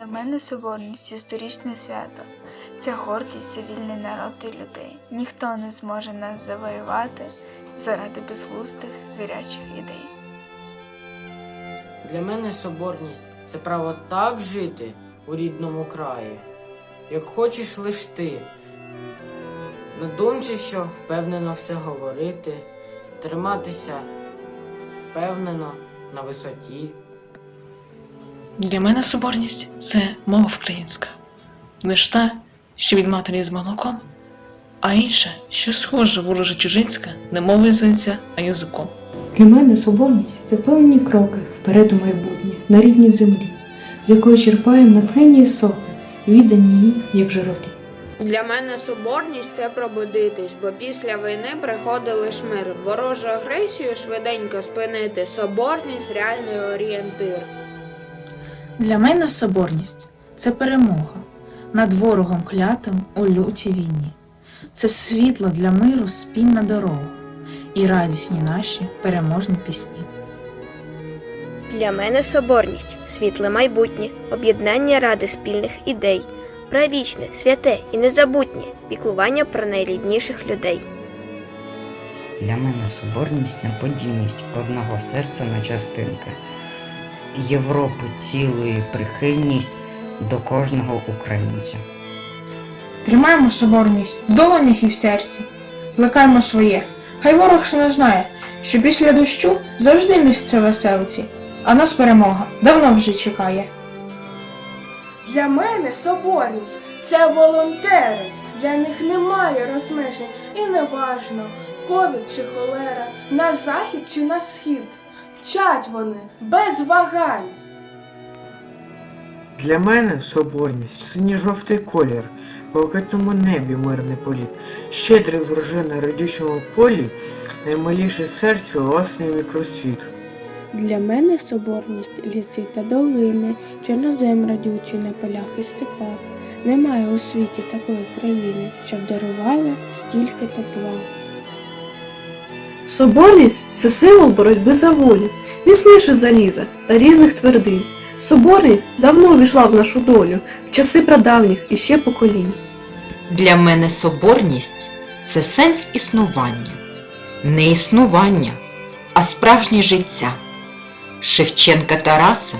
Для мене соборність історичне свято. Це гордість за вільний народ і людей. Ніхто не зможе нас завоювати заради безглуздих звірячих ідей. Для мене соборність це право так жити у рідному краї, як хочеш лиш ти. На думці, що впевнено все говорити, триматися впевнено на висоті. Для мене соборність це мова українська. Не ж та, що від матері з молоком, а інша, що схожа ворожа чужинська, не мовою звиться, а язиком. Для мене соборність це певні кроки вперед у майбутнє, на рідній землі, з якої черпаємо натхнення і соки, віддані їй, як журавлі. Для мене соборність це пробудитись, бо після війни приходить лиш мир. Ворожу агресію швиденько спинити. Соборність реальний орієнтир. Для мене соборність це перемога над ворогом клятим у лютій війні. Це світло для миру спільна дорога і радісні наші переможні пісні. Для мене соборність, світле майбутнє, об'єднання ради спільних ідей, правічне, святе і незабутнє піклування про найрідніших людей. Для мене соборність неподільність одного серця на частинки, Європи цілої прихильність до кожного українця. Тримаємо соборність в долонях і в серці, плекаємо своє. Хай ворог ще не знає, що після дощу завжди місце веселці, а нас перемога давно вже чекає. Для мене соборність це волонтери. Для них немає розмежень і неважно, ковід чи холера, на захід чи на схід. Вчать вони без вагань. Для мене соборність синьо-жовтий колір, в блакитному небі мирний політ, щедрий врожай на родючому полі, наймиліше серцю власний мікросвіт. Для мене соборність ліси та долини, чорнозем радючий на полях і степах. Немає у світі такої країни, щоб дарувала стільки тепла. Соборність це символ боротьби за волю, міцніше заліза та різних твердинь. Соборність давно увійшла в нашу долю, в часи прадавніх і ще поколінь. Для мене соборність це сенс існування, не існування, а справжнє життя. Шевченка Тараса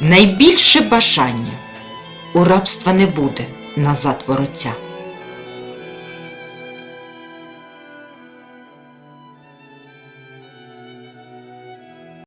найбільше бажання у рабства не буде назад вороття.